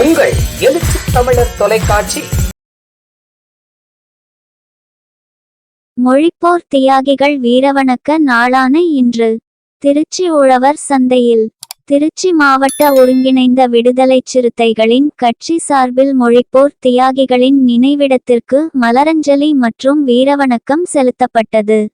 உங்கள் எழுச்சி தமிழர் தொலைக்காட்சி. மொழிப்போர் தியாகிகள் வீரவணக்க நாளான இன்று. திருச்சி உழவர் சந்தையில். திருச்சி மாவட்ட ஒருங்கிணைந்த விடுதலைச் சிறுத்தைகளின் கட்சி சார்பில் மொழிப்போர் தியாகிகளின் நினைவிடத்திற்கு மலரஞ்சலி மற்றும் வீரவணக்கம் செலுத்தப்பட்டது.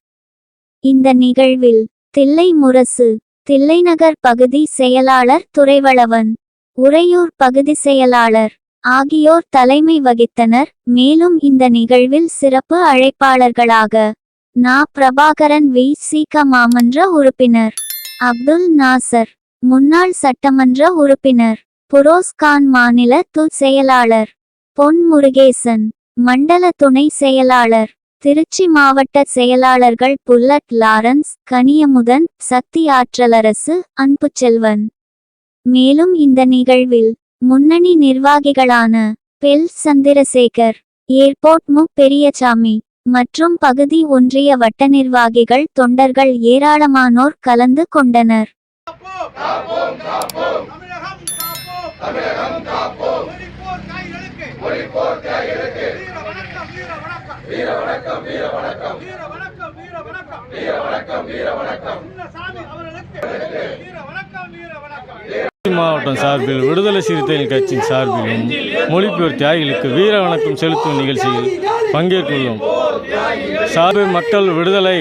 இந்த நிகழ்வில் தில்லை முரசு தில்லைநகர் பகுதி செயலாளர் துறைவளவன் உறையூர் பகுதி செயலாளர். ஆகியோர் தலைமை வகித்தனர். மேலும் இந்த நிகழ்வில் சிறப்பு அழைப்பாளர்களாக நா. பிரபாகரன் வி. சீக மாமன்ற உறுப்பினர். அப்துல் நாசர் முன்னாள் சட்டமன்ற உறுப்பினர். புரோஸ்கான் மாநில துல் செயலாளர். பொன் முருகேசன் மண்டல துணை செயலாளர். திருச்சி மாவட்ட செயலாளர்கள் புல்லட் லாரன்ஸ் கனியமுதன் சக்தி ஆற்றலரசு அன்புச்செல்வன். மேலும் இந்த நிகழ்வில் முன்னணி நிர்வாகிகளான பெல் சந்திரசேகர் ஏர்போர்ட் மு. பெரியசாமி மற்றும் பகுதி ஒன்றிய வட்ட நிர்வாகிகள் தொண்டர்கள் ஏராளமானோர் கலந்து கொண்டனர். வீர வணக்கம் வீர வணக்கம் வீர வணக்கம் வீர வணக்கம் வீர வணக்கம் வீர வணக்கம் வீர வணக்கம் வீர வணக்கம் சாமி அவர்களுக்கு வீர வணக்கம் வீர வணக்கம் திருச்சி மாவட்டம் சார்பில் விடுதலை சிறுத்தைகள் கட்சியின் சார்பிலும் மொழிபெயர் தியாகிகளுக்கு வீர வணக்கம் செலுத்தும் நிகழ்ச்சியில் பங்கேற்றுள்ளோம் சார்பு மக்கள் விடுதலை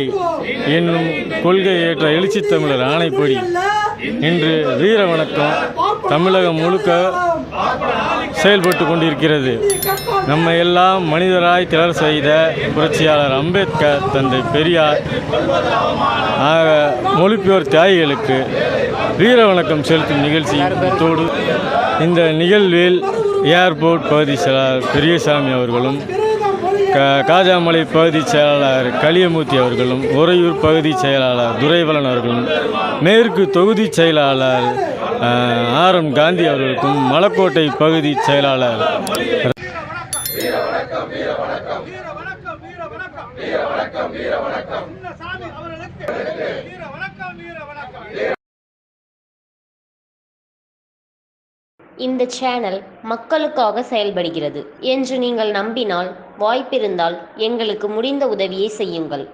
என்னும் கொள்கை ஏற்ற எழுச்சி தமிழர் ஆணைப்படி இன்று வீர வணக்கம் தமிழகம் முழுக்க செயல்பட்டு கொண்டிருக்கிறது. நம்ம எல்லாம் மனிதராய் திளர் செய்த புரட்சியாளர் அம்பேத்கர் தந்தை பெரியார். ஆக மொழிபெயர் தியாகிகளுக்கு வீர வணக்கம் செலுத்தும் நிகழ்ச்சியோடு இந்த நிகழ்வில் ஏர்போர்ட் பகுதி செயலாளர் பெரியசாமி அவர்களும் க காஜாமலை பகுதி செயலாளர் களியமூர்த்தி அவர்களும் உறையூர் பகுதி செயலாளர் துரைவலன் அவர்களும் மேற்கு தொகுதி செயலாளர் ஆர் எம் காந்தி அவர்களுக்கும் மலக்கோட்டை பகுதி செயலாளர். இந்த சேனல் மக்களுக்காக செயல்படுகிறது என்று நீங்கள் நம்பினால் வாய்ப்பிருந்தால் எங்களுக்கு முடிந்த உதவியை செய்யுங்கள்.